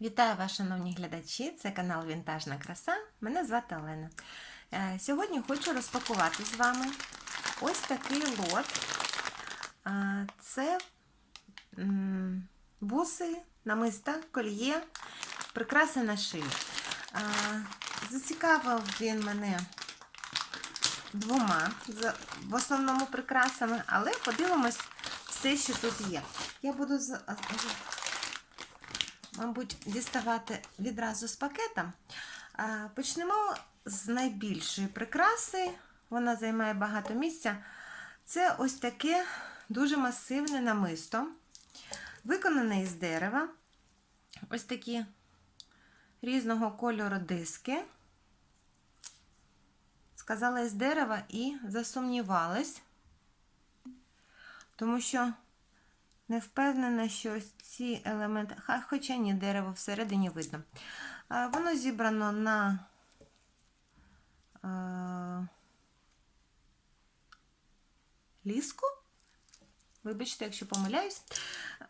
Вітаю вас, шановні глядачі! Це канал Вінтажна краса. Мене звати Олена. Е, Сьогодні хочу розпакувати з вами ось такий лот. Е, Це буси, намиста, кольє, прикраси на шию. Е, Зацікавив він мене двома в основному прикрасами, але подивимось все, що тут є. Я буду мабуть, діставати відразу з пакета. Почнемо з найбільшої прикраси. Вона займає багато місця. Це ось таке дуже масивне намисто, виконане із дерева. Ось такі різного кольору диски. Сказала із дерева і засумнівалась, тому що не впевнена, що ось ці елементи, хоча ні, дерево всередині видно. Воно зібрано на а, ліску. Вибачте, якщо помиляюсь.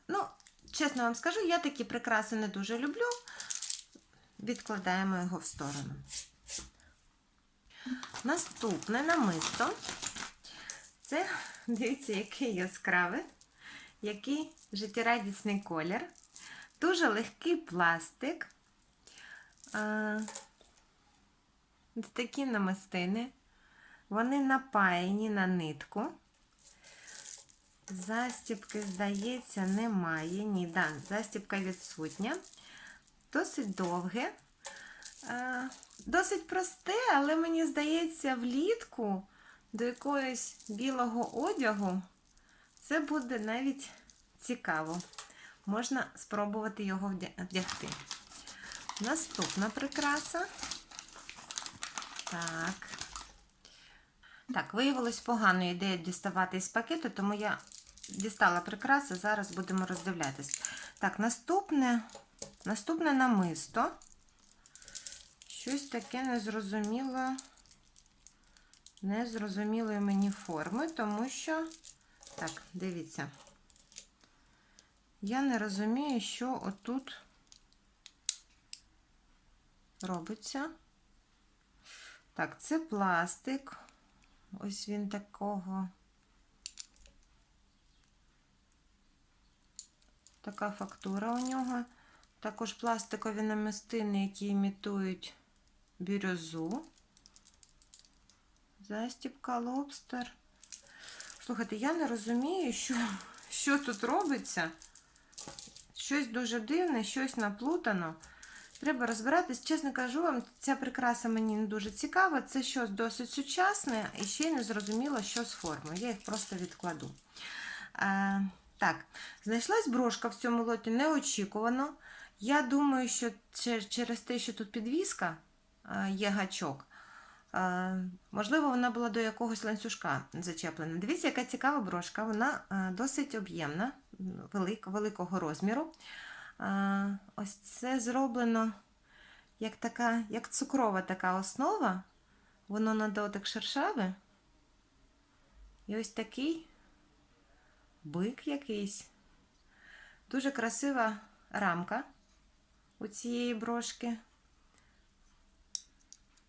Ну, чесно вам скажу, я такі прикраси не дуже люблю. Відкладаємо його в сторону. Наступне намисто. Це, дивіться, яке яскраве який життєрадісний колір, дуже легкий пластик. Ось такі намистини. Вони напаяні на нитку. Застібки, здається, немає. Ні, да, застібка відсутня. Досить довге. А, Досить просте, але мені здається, влітку до якогось білого одягу це буде навіть цікаво. Можна спробувати його вдягти. Наступна прикраса. Так. Так, виявилось поганою ідея діставати із пакету, тому я дістала прикраси, зараз будемо роздивлятись. Так, наступне, наступне намисто. Щось таке незрозуміло, незрозумілої мені форми, тому що. Так, дивіться. Я не розумію, що отут робиться. Так, це пластик. Ось він такого. Така фактура у нього. Також пластикові намистини, які імітують бірюзу. Застібка лобстер. Слухайте, я не розумію, що, що тут робиться. Щось дуже дивне, щось наплутано. Треба розбиратись. Чесно кажу вам, ця прикраса мені не дуже цікава. Це щось досить сучасне і ще й не зрозуміло, що з формою. Я їх просто відкладу. Е, так, знайшлась брошка в цьому лоті неочікувано. Я думаю, що через те, що тут підвіска е, є гачок. Можливо, вона була до якогось ланцюжка зачеплена. Дивіться, яка цікава брошка. Вона досить об'ємна, велик, великого розміру. Ось це зроблено як така, як цукрова така основа. Воно на дотик шершаве. І ось такий бик якийсь. Дуже красива рамка у цієї брошки.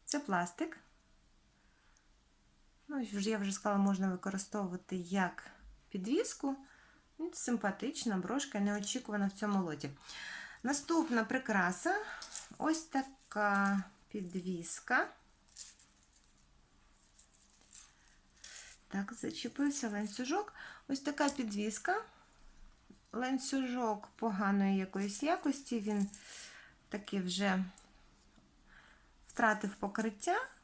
Це пластик. Ну, я вже сказала, можна використовувати як підвіску. Ну, Симпатична брошка, неочікувана в цьому лоті. Наступна прикраса ось така підвіска. Так, зачепився ланцюжок. Ось така підвіска. Ланцюжок поганої якоїсь якості. Він таки вже втратив покриття.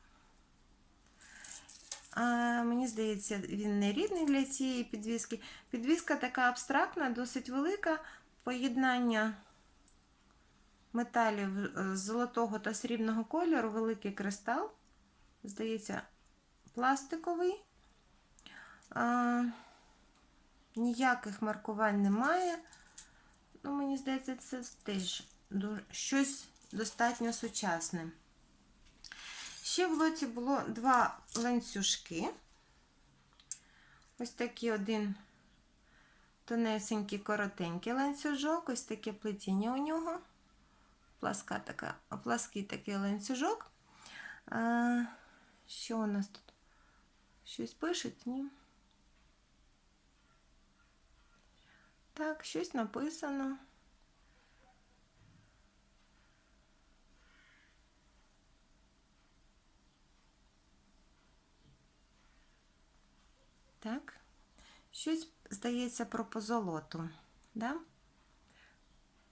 А, мені здається, він не рідний для цієї підвіски. Підвіска така абстрактна, досить велика. Поєднання металів е, золотого та срібного кольору, великий кристал. Здається, пластиковий. А, ніяких маркувань немає. Ну, мені здається, це теж щось достатньо сучасне. Ще в лоті було два ланцюжки. Ось такий один тонесенький, коротенький ланцюжок, ось таке плетіння у нього. пласка така, плаский такий ланцюжок. А, що у нас тут? Щось пишуть? Ні. Так, щось написано. Так. Щось здається про позолоту. Да?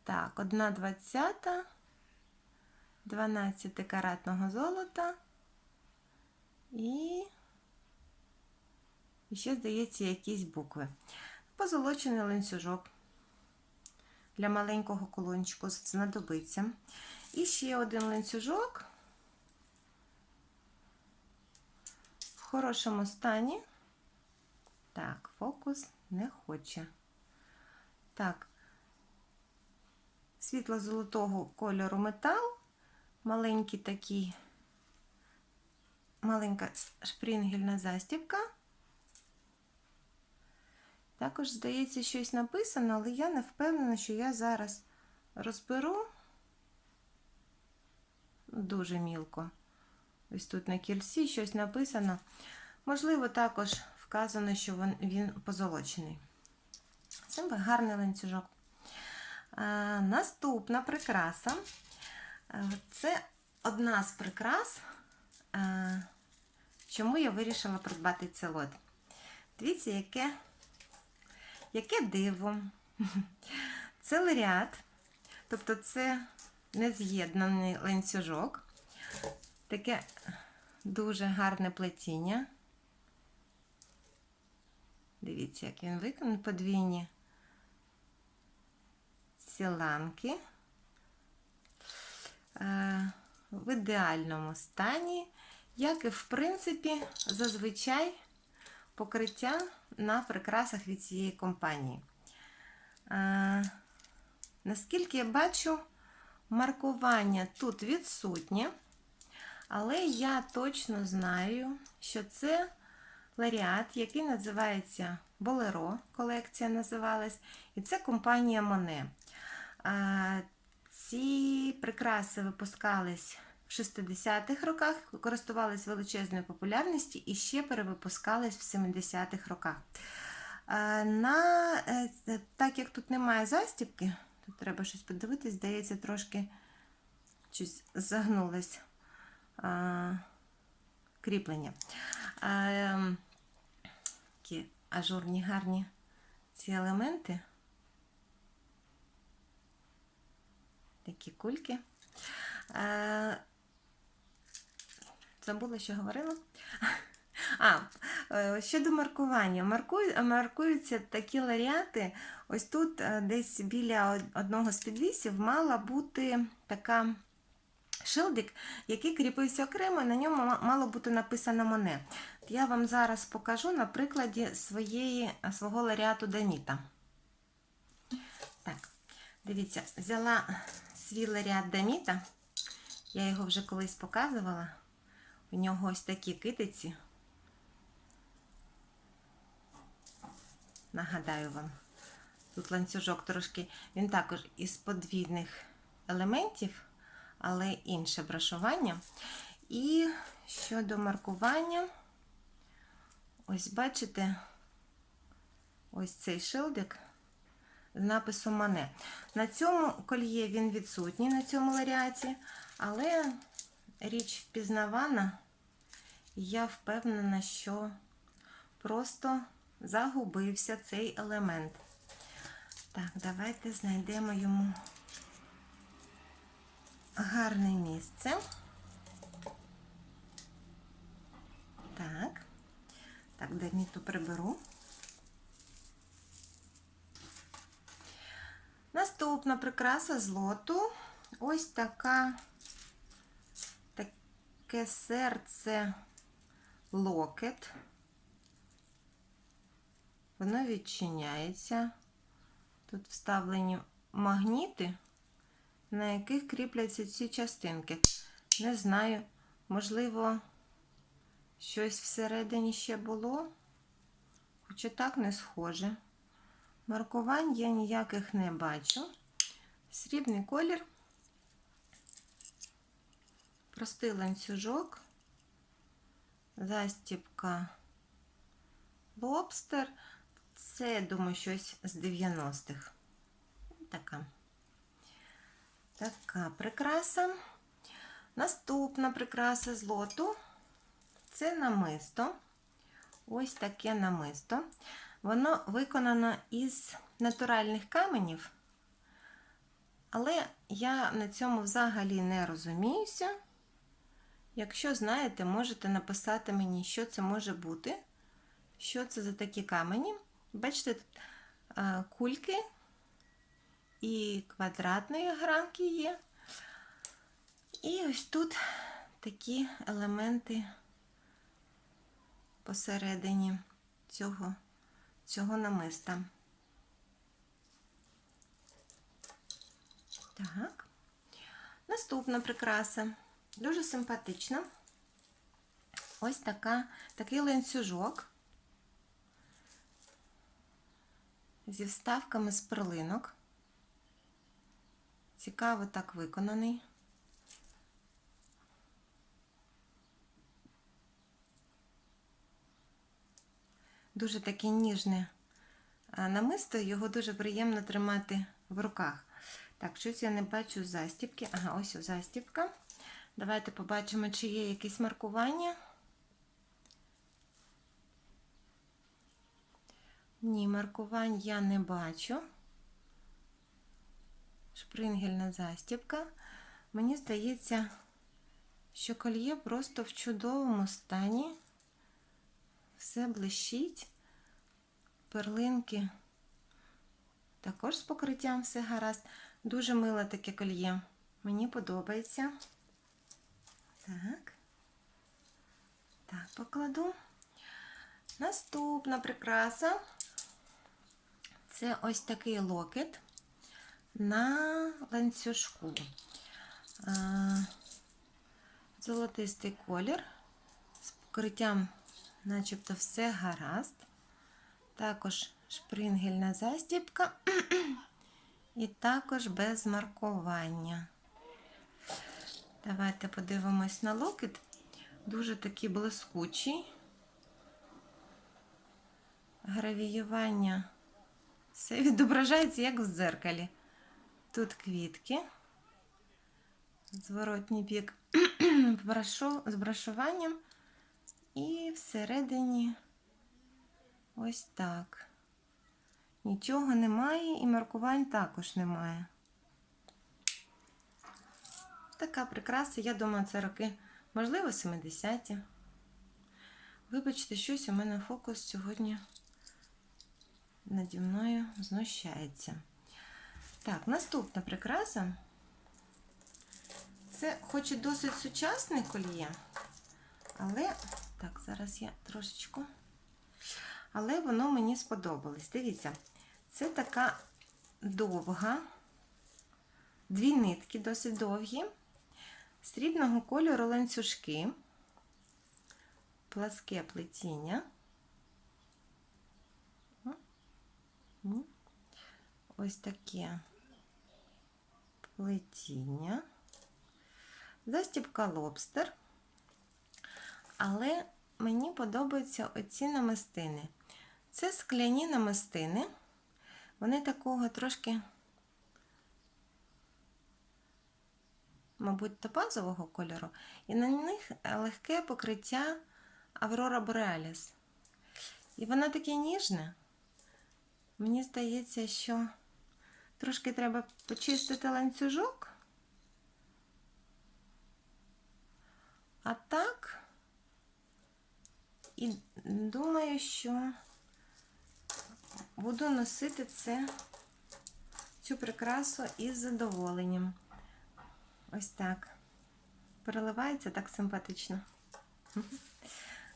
Так, одна двадцята, 12 каратного золота і, і ще, здається, якісь букви. Позолочений ланцюжок для маленького колончику знадобиться. І ще один ланцюжок в хорошому стані. Так, фокус не хоче. Так, світло-золотого кольору метал, маленький такий, маленька шпрінгельна застібка. Також, здається, щось написано, але я не впевнена, що я зараз розберу дуже мілко. Ось тут на кільці щось написано. Можливо, також вказано, що він, він позолочений. Це гарний ланцюжок. А, наступна прикраса. Це одна з прикрас, а, чому я вирішила придбати цей лот. Дивіться, яке, яке диво. Це ларіат, тобто це нез'єднаний ланцюжок. Таке дуже гарне плетіння. Дивіться, як він виконаний подвійні ці ланки е, в ідеальному стані, як і, в принципі, зазвичай покриття на прикрасах від цієї компанії. Е, наскільки я бачу, маркування тут відсутнє, але я точно знаю, що це ларіат, який називається Болеро, колекція називалась, і це компанія Моне. Ці прикраси випускались в 60-х роках, користувались величезною популярністю і ще перевипускались в 70-х роках. На, е, Так як тут немає застібки, тут треба щось подивитись, здається, трошки щось загнулось кріплення. Ажурні гарні ці елементи. Такі кульки. А, забула, що говорила. А, е, щодо маркування. Маркую, маркуються такі ларіати. Ось тут е, десь біля одного з підвісів мала бути така шилдик, який кріпився окремо, і на ньому мало бути написано Моне. Я вам зараз покажу на прикладі своєї, свого ларіату Даніта. Так, дивіться, взяла свій ларіат Даніта. Я його вже колись показувала. У нього ось такі китиці. Нагадаю вам, тут ланцюжок трошки, він також із подвійних елементів, але інше брашування. І щодо маркування, ось бачите, ось цей шилдик з написом Мане. На цьому кольє він відсутній, на цьому ларіаті, але річ впізнавана, я впевнена, що просто загубився цей елемент. Так, давайте знайдемо йому гарне місце. Так, так, Даніту приберу. Наступна прикраса з лоту. Ось така, таке серце локет. Воно відчиняється. Тут вставлені магніти, на яких кріпляться ці частинки. Не знаю, можливо, щось всередині ще було, хоча так не схоже. Маркувань я ніяких не бачу. Срібний колір. простий ланцюжок, застіпка лобстер. Це, я думаю, щось з 90-х. Така. Така прикраса. Наступна прикраса з лоту це намисто. Ось таке намисто. Воно виконано із натуральних каменів, але я на цьому взагалі не розуміюся. Якщо знаєте, можете написати мені, що це може бути, що це за такі камені. Бачите, тут кульки і квадратної гранки є. І ось тут такі елементи посередині цього, цього намиста. Так. Наступна прикраса. Дуже симпатична. Ось така, такий ланцюжок зі вставками з перлинок. Цікаво так виконаний. Дуже таке ніжне намисто, його дуже приємно тримати в руках. Так, щось я не бачу застіпки. Ага, ось застіпка. Давайте побачимо, чи є якісь маркування. Ні, маркувань я не бачу. Шпрингельна застіпка. Мені здається, що кольє просто в чудовому стані. Все блищить. Перлинки також з покриттям все гаразд. Дуже миле таке кольє. Мені подобається. Так. Так, покладу. Наступна прикраса. Це ось такий локет на ланцюжку. Золотистий колір. З покриттям, начебто, все гаразд. Також шпрингельна застібка. І також без маркування. Давайте подивимось на локет. Дуже такий блискучий. Гравіювання. Все відображається, як в дзеркалі. Тут квітки. Зворотній бік з брашуванням. І всередині ось так. Нічого немає і маркувань також немає. Така прикраса, я думаю, це роки, можливо, 70-ті. Вибачте, щось у мене фокус сьогодні наді мною знущається. Так, наступна прикраса. Це хоч і досить сучасне кольє, але, так, зараз я трошечку. Але воно мені сподобалось. Дивіться, це така довга, дві нитки досить довгі, срібного кольору ланцюжки, пласке плетіння. Ось таке плетіння, застібка лобстер, але мені подобаються оці намистини. Це скляні намистини, вони такого трошки, мабуть, топазового кольору, і на них легке покриття Аврора Borealis. І воно таке ніжне. Мені здається, що трошки треба почистити ланцюжок. А так, і думаю, що буду носити це, цю прикрасу із задоволенням. Ось так. Переливається так симпатично.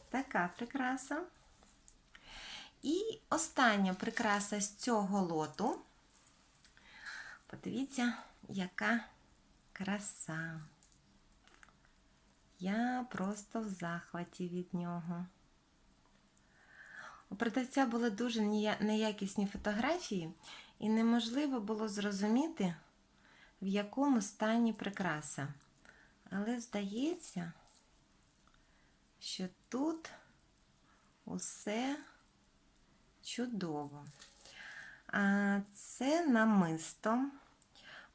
Така прикраса. І остання прикраса з цього лоту. Подивіться, яка краса. Я просто в захваті від нього. У продавця були дуже неякісні фотографії, і неможливо було зрозуміти, в якому стані прикраса. Але здається, що тут усе чудово. Це намисто.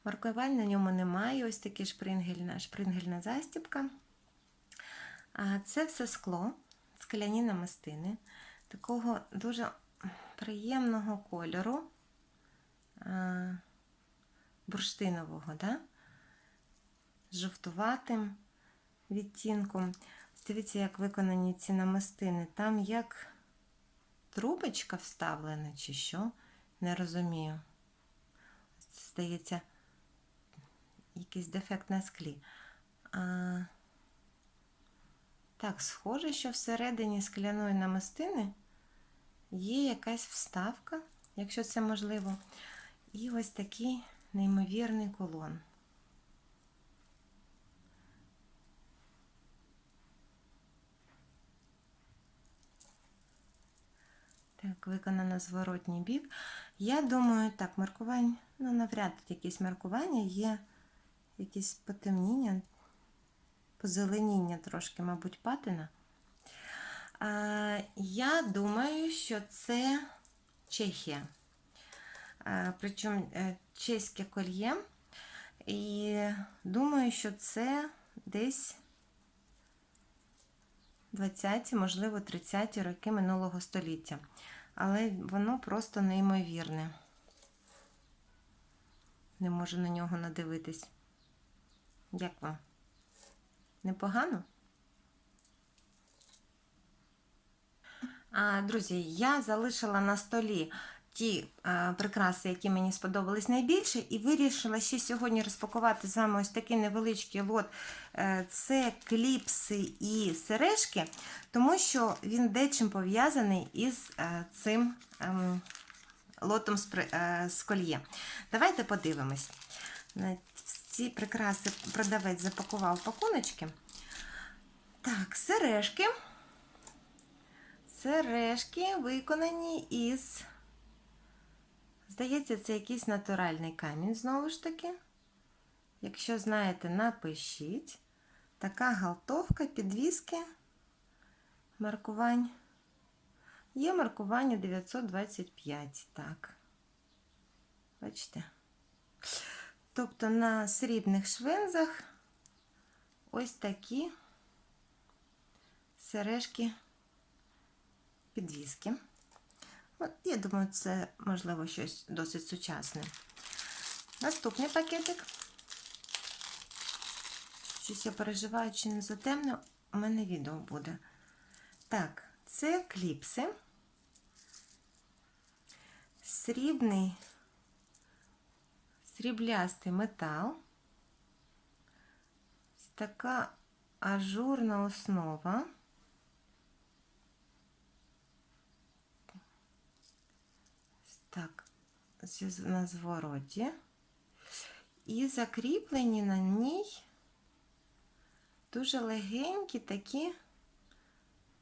Маркувань на ньому немає. Ось такі шпрингельна, шпрингельна застібка. Це все скло, скляні намистини, такого дуже приємного кольору, бурштинового, да? з жовтуватим відтінком. Дивіться, як виконані ці намистини. Там як трубочка вставлена, чи що, не розумію. Здається, якийсь дефект на склі. А, так, схоже, що всередині скляної намистини є якась вставка, якщо це можливо. І ось такий неймовірний колон. Так, виконано зворотній бік. Я думаю, так, маркувань, ну, навряд якісь маркування, є якісь потемніння, позеленіння трошки, мабуть, патина. А, я думаю, що це Чехія. А, причому е, чеське кольє. І думаю, що це десь 20-ті, можливо, 30-ті роки минулого століття. Але воно просто неймовірне. Не можу на нього надивитись. Як вам? Непогано? Друзі, я залишила на столі ті прикраси, які мені сподобались найбільше, і вирішила ще сьогодні розпакувати з вами ось такий невеличкий лот. Е, Це кліпси і сережки, тому що він дечим пов'язаний із е, цим ем, лотом е, з кольє. Давайте подивимось. Ці прикраси продавець запакував пакуночки. Так, сережки. Сережки виконані із. Здається, це якийсь натуральний камінь, знову ж таки. Якщо знаєте, напишіть. Така галтовка, підвіски, маркувань. Є маркування 925. Так. Бачите? Тобто на срібних швензах ось такі сережки підвіски. От, я думаю, це, можливо, щось досить сучасне. Наступний пакетик. Щось я переживаю, чи не затемно, у мене відео буде. Так, це кліпси. Срібний, сріблястий метал. Така ажурна основа. Так, на звороті. І закріплені на ній дуже легенькі такі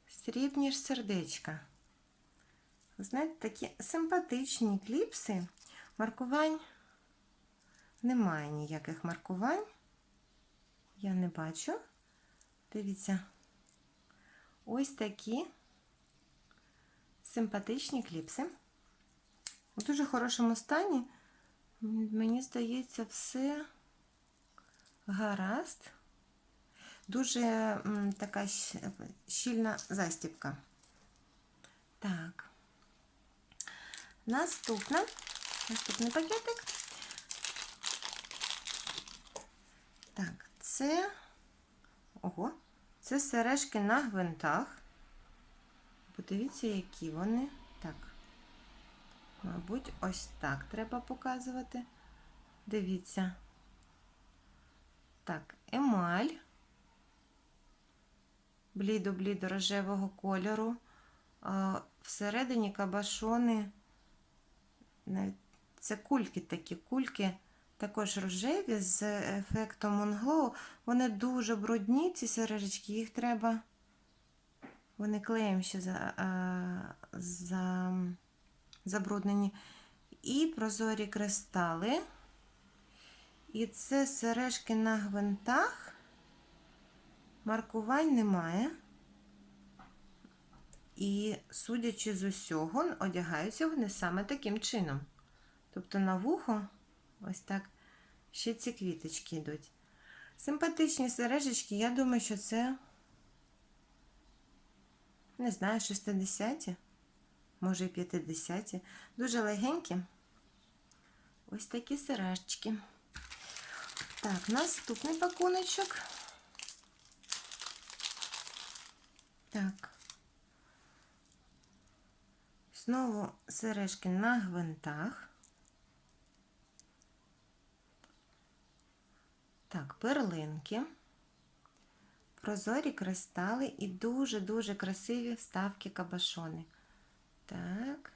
срібні ж сердечка. Знаєте, такі симпатичні кліпси. Маркувань немає ніяких маркувань. Я не бачу. Дивіться, ось такі симпатичні кліпси. У дуже хорошому стані. Мені здається, все гаразд. Дуже така щільна застібка. Так. Наступна. Наступний пакетик. Так, це. Ого, це сережки на гвинтах. Подивіться, які вони. Мабуть, ось так треба показувати. Дивіться. Так, емаль блідо-блідо рожевого кольору. Всередині кабашони. Це кульки такі, кульки також рожеві з ефектом Монглоу. Вони дуже брудні, ці сережечки, їх треба. Вони клеєм ще за, за, забруднені. І прозорі кристали. І це сережки на гвинтах. Маркувань немає. І, судячи з усього, одягаються вони саме таким чином. Тобто на вухо ось так ще ці квіточки йдуть. Симпатичні сережечки, я думаю, що це, не знаю, 60, може і 50. Дуже легенькі. Ось такі сережечки. Так, наступний пакуночок. Так. Знову сережки на гвинтах. Так, перлинки, прозорі кристали і дуже-дуже красиві вставки кабашони. Так,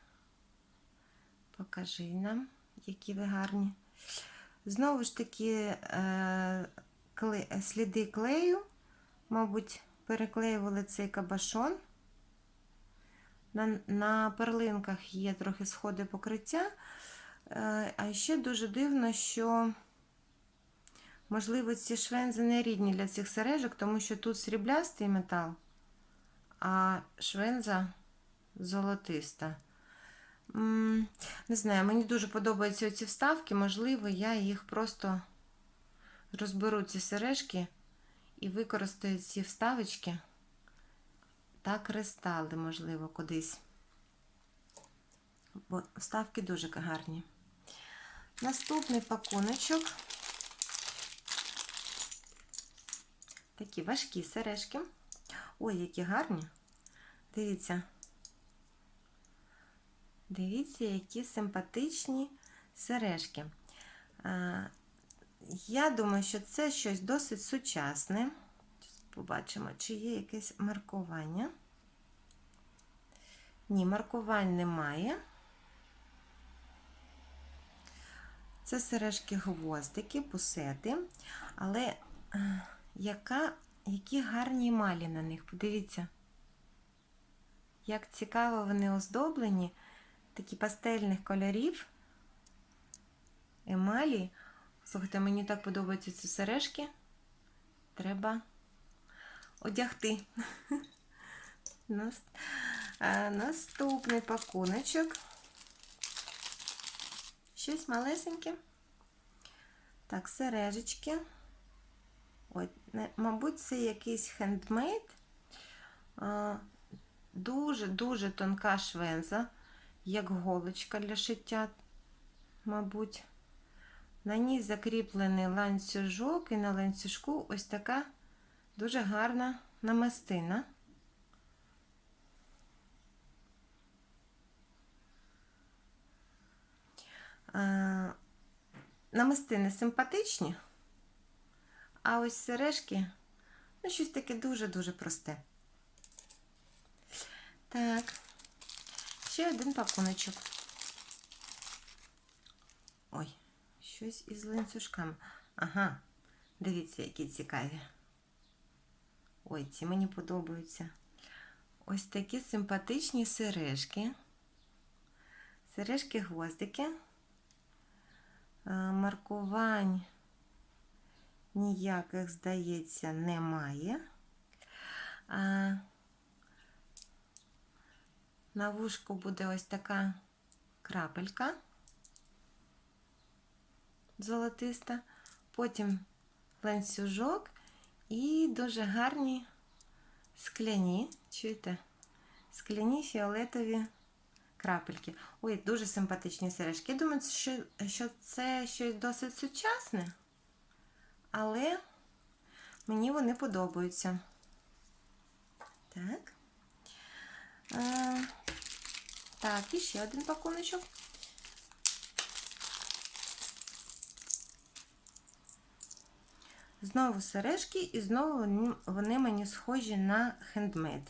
покажи нам, які ви гарні. Знову ж таки, е, сліди клею, мабуть, переклеювали цей кабашон. На, на перлинках є трохи сходи покриття. Е, а ще дуже дивно, що, можливо, ці швензи не рідні для цих сережок, тому що тут сріблястий метал, а швенза золотиста. Не знаю, мені дуже подобаються ці вставки. Можливо, я їх просто розберу ці сережки і використаю ці вставочки та кристали, можливо, кудись. Бо вставки дуже гарні. Наступний пакуночок. Такі важкі сережки. Ой, які гарні. Дивіться. Дивіться, які симпатичні сережки. Я думаю, що це щось досить сучасне. Побачимо, чи є якесь маркування. Ні, маркувань немає. Це сережки гвоздики, пусети, але е, яка, які гарні емалі на них. Подивіться, як цікаво вони оздоблені, такі пастельних кольорів, емалі. Слухайте, мені так подобаються ці сережки. Треба одягти. Наступний пакуночок. Щось малесеньке. Так, сережечки. Мабуть, це якийсь хендмейд. Дуже-дуже тонка швенза, як голочка для шиття, мабуть. На ній закріплений ланцюжок, і на ланцюжку ось така дуже гарна намистина. Намистини симпатичні, а ось сережки, ну, щось таке дуже-дуже просте. Так, ще один пакуночок. Ой, щось із ланцюжками. Ага, дивіться, які цікаві. Ой, ці мені подобаються. Ось такі симпатичні сережки. Сережки-гвоздики. Маркувань ніяких, здається, немає. На вушку буде ось така крапелька золотиста, потім ланцюжок і дуже гарні скляні, чуєте? Скляні фіолетові крапельки. Ой, дуже симпатичні сережки. Я думаю, що, що це щось досить сучасне, але мені вони подобаються. Так. А, так, і ще один пакуночок. Знову сережки, і знову вони мені схожі на хендмейд.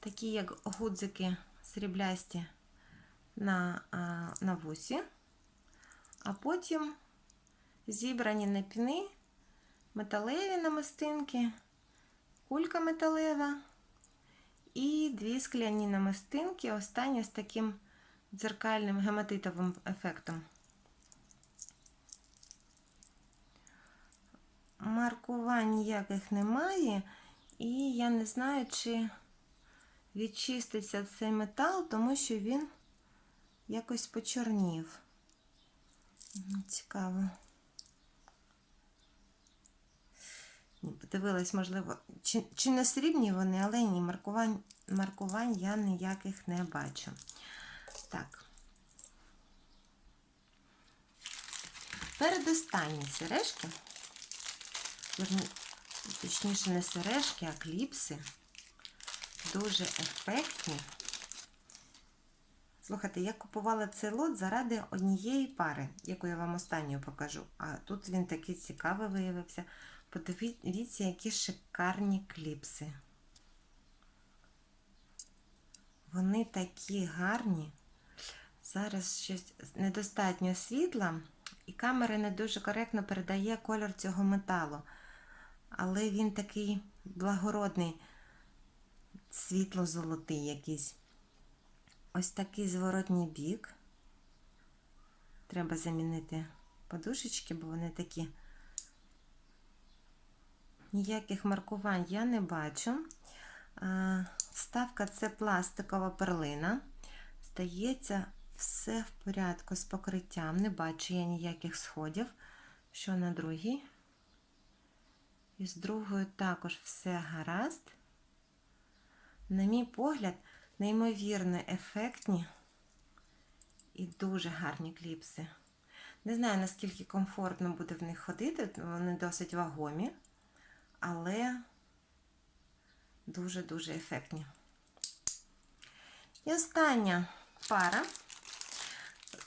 Такі, як гудзики сріблясті на, на вусі, а потім зібрані на піни, металеві намистинки, кулька металева і дві скляні намистинки, останні з таким дзеркальним гематитовим ефектом. маркувань ніяких немає. І я не знаю, чи відчиститься цей метал, тому що він якось почорнів. Цікаво. Ні, Подивилась, можливо, чи, чи не срібні вони, але ні, маркувань, маркувань я ніяких не бачу. Так. Передостанні сережки. Точніше, не сережки, а кліпси. Дуже ефектні. Слухайте, я купувала цей лот заради однієї пари, яку я вам останню покажу. А тут він такий цікавий виявився. Подивіться, які шикарні кліпси. Вони такі гарні. Зараз щось недостатньо світла, і камера не дуже коректно передає колір цього металу. Але він такий благородний, світло-золотий якийсь. Ось такий зворотній бік. Треба замінити подушечки, бо вони такі. Ніяких маркувань я не бачу. А, Ставка це пластикова перлина. Здається, все в порядку з покриттям. Не бачу я ніяких сходів. Що на другій? І з другою також все гаразд. На мій погляд, неймовірно ефектні і дуже гарні кліпси. Не знаю, наскільки комфортно буде в них ходити, вони досить вагомі, але дуже-дуже ефектні. І остання пара,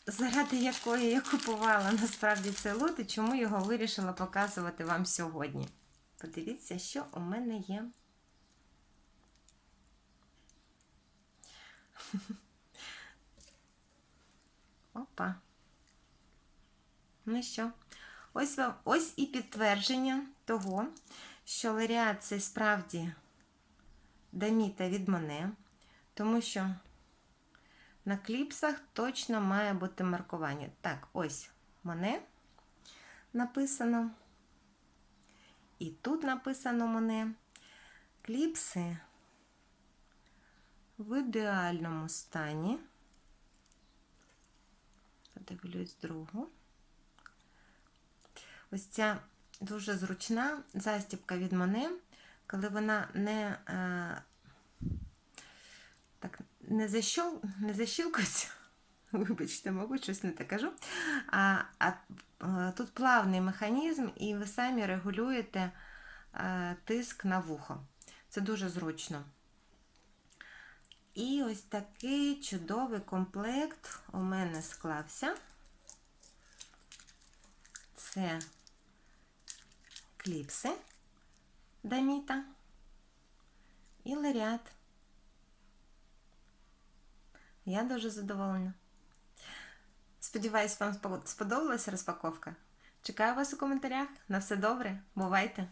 заради якої я купувала насправді цей лот і чому його вирішила показувати вам сьогодні. Подивіться, що у мене є. Опа. Ну що, ось вам ось і підтвердження того, що ларіат це справді даміта від мене, тому що на кліпсах точно має бути маркування. Так, ось мене написано. І тут написано мене кліпси в ідеальному стані. Подивлюсь другу. Ось ця дуже зручна застібка від мене, коли вона не е, так, не, защол, не защілкується. Вибачте, мабуть, щось не так кажу. А, а е, тут плавний механізм, і ви самі регулюєте е, тиск на вухо. Це дуже зручно. І ось такий чудовий комплект у мене склався. Це кліпси Даміта і ларіат. Я дуже задоволена. Сподіваюсь, вам сподобалася розпаковка. Чекаю вас у коментарях. На все добре. Бувайте!